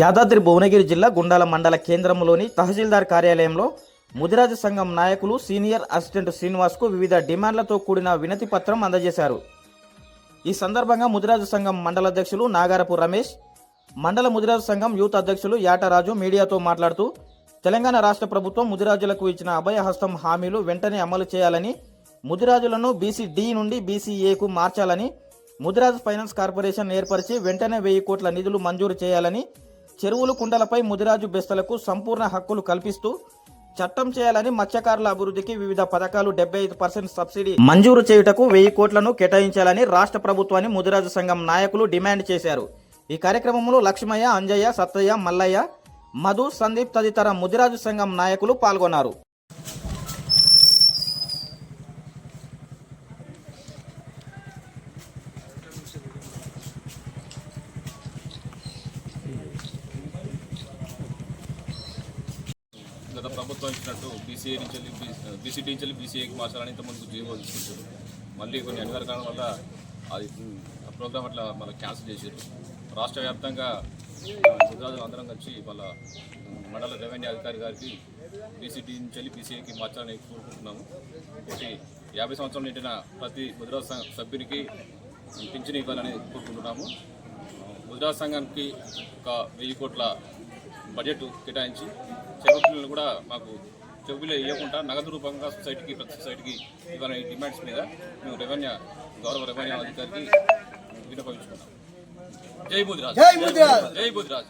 యాదాద్రి భువనగిరి జిల్లా గుండాల మండల కేంద్రంలోని తహసీల్దార్ కార్యాలయంలో ముదిరాజ సంఘం నాయకులు సీనియర్ అసిస్టెంట్ శ్రీనివాస్కు వివిధ డిమాండ్లతో కూడిన వినతి పత్రం అందజేశారు. ఈ సందర్భంగా ముదిరాజు సంఘం మండల అధ్యక్షులు నాగారపు రమేష్ మండల ముదిరాజు సంఘం యూత్ అధ్యక్షులు యాటరాజు మీడియాతో మాట్లాడుతూ తెలంగాణ రాష్ట్ర ప్రభుత్వం ముదిరాజులకు ఇచ్చిన అభయహస్తం హామీలు వెంటనే అమలు చేయాలని ముదిరాజులను బీసీ డి నుండి బీసీ ఏకు మార్చాలని ముదిరాజు ఫైనాన్స్ కార్పొరేషన్ ఏర్పరిచి వెంటనే వెయ్యి కోట్ల నిధులు మంజూరు చేయాలని చెరువులు కుండలపై ముదిరాజు బెస్తలకు సంపూర్ణ హక్కులు కల్పిస్తూ చట్టం చేయాలని మత్స్యకారుల అభివృద్ధికి వివిధ పథకాలు డెబ్బై ఐదు పర్సెంట్ సబ్సిడీ మంజూరు చేయుటకు వెయ్యి కోట్లను కేటాయించాలని రాష్ట్ర ప్రభుత్వాన్ని ముదిరాజు సంఘం నాయకులు డిమాండ్ చేశారు. ఈ కార్యక్రమంలో లక్ష్మయ్య అంజయ్య సత్తయ్య మల్లయ్య మధు సందీప్ తదితర ముదిరాజు సంఘం నాయకులు పాల్గొన్నారు. గత ప్రభుత్వం ఇచ్చినట్టు బీసీఏ నుంచి వెళ్ళి బీసీటీ నుంచి వెళ్ళి బీసీఏకి మార్చాలని ఇంతకుముందు జీవో తీసుకుంటారు మళ్ళీ కొన్ని అనివార్య కారణం వల్ల అది ప్రోగ్రామ్ అట్లా మళ్ళీ క్యాన్సిల్ చేశారు. రాష్ట్ర వ్యాప్తంగా గుజరాత్లో అందరం కలిసి వాళ్ళ మండల రెవెన్యూ అధికారి గారికి బీసీటీ నుంచి వెళ్ళి బీసీఏకి మార్చాలని కోరుకుంటున్నాము. ఒకటి యాభై సంవత్సరాలు నిండిన ప్రతి గుజరాత్ సభ్యునికి పింఛన్ ఇవ్వాలని కోరుకుంటున్నాము. గుజరాత్ సంఘానికి ఒక వెయ్యి కోట్ల బడ్జెట్ కేటాయించి చెవిపిల్లలు కూడా మాకు చెవిపిల్లలు ఇవ్వకుండా నగదు రూపంగా సొసైటీకి ప్రతి సొసైటీకి ఇవ్వాలని డిమాండ్స్ మీద మేము రెవెన్యూ గౌరవ రెవెన్యూ అధికారికి విన్నపించుకున్నాం జై ముదిరాజ్ జై ముదిరాజ్ జై ముదిరాజ్